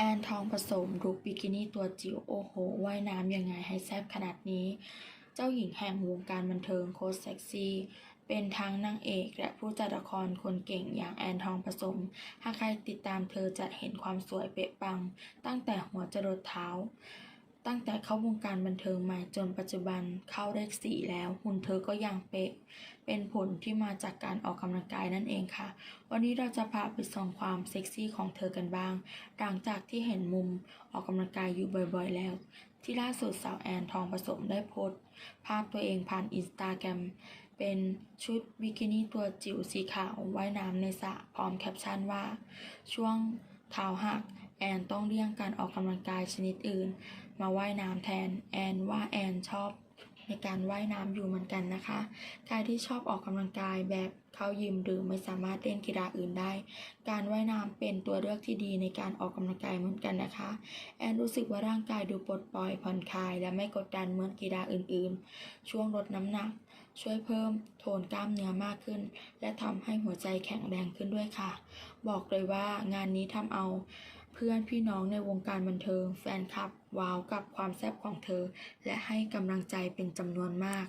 แอนทองผสมลุคบิกินี่ตัวจิ๋วโอ้โหว่ายน้ำยังไงให้แซ่บขนาดนี้ เจ้าหญิงแห่งวงการบันเทิงโคตรเซ็กซี่ เป็นทั้งนางเอกและผู้จัดละครคนเก่งอย่างแอนทองผสม หากใครติดตามเธอจะเห็นความสวยเป๊ะปัง ตั้งแต่หัวจรดเท้า ตั้งแต่เข้าวงการบันเทิงมาจนปัจจุบันเข้าเลขสี่แล้วหุ่นเธอก็ยังเป๊ะ เป็นผลที่มาจากการออกกำลังกายนั่นเองค่ะ วันนี้เราจะพาไปส่องความเซ็กซี่ของเธอกันบ้าง หลังจากที่เห็นมุมออกกำลังกายอยู่บ่อยๆแล้ว ที่ล่าสุดสาวแอนทองผสมได้โพสต์ภาพตัวเองผ่านอินสตาแกรมเป็นชุดบิกินี่ตัวจิ๋วสีขาวว่ายน้ำในสระพร้อมแคปชั่นว่า ช่วงเท้าหัก แอนต้องเลี่ยงการออกกำลังกายชนิดอื่น มาว่ายน้ำแทน แอนว่าแอนชอบในการว่ายน้ำอยู่เหมือนกันนะคะใครที่ชอบออกกำลังกายแบบเข้ายิมหรือไม่สามารถเล่นกีฬาอื่นได้ การว่ายน้ำเป็นตัวเลือกที่ดีในการออกกำลังกายเหมือนกันนะคะ แอนรู้สึกว่าร่างกายดูปลดปล่อยผ่อนคลาย และไม่กดดันเหมือนกีฬาอื่นๆ ช่วงลดน้ำหนัก ช่วยเพิ่มโทนกล้ามเนื้อมากขึ้น และทำให้หัวใจแข็งแรงขึ้นด้วยค่ะ บอกเลยว่างานนี้ทำเอาเพื่อนพี่น้องในวงการบันเทิง แฟนคลับว้าวกับความแซ่บของเธอ และให้กำลังใจเป็นจำนวนมาก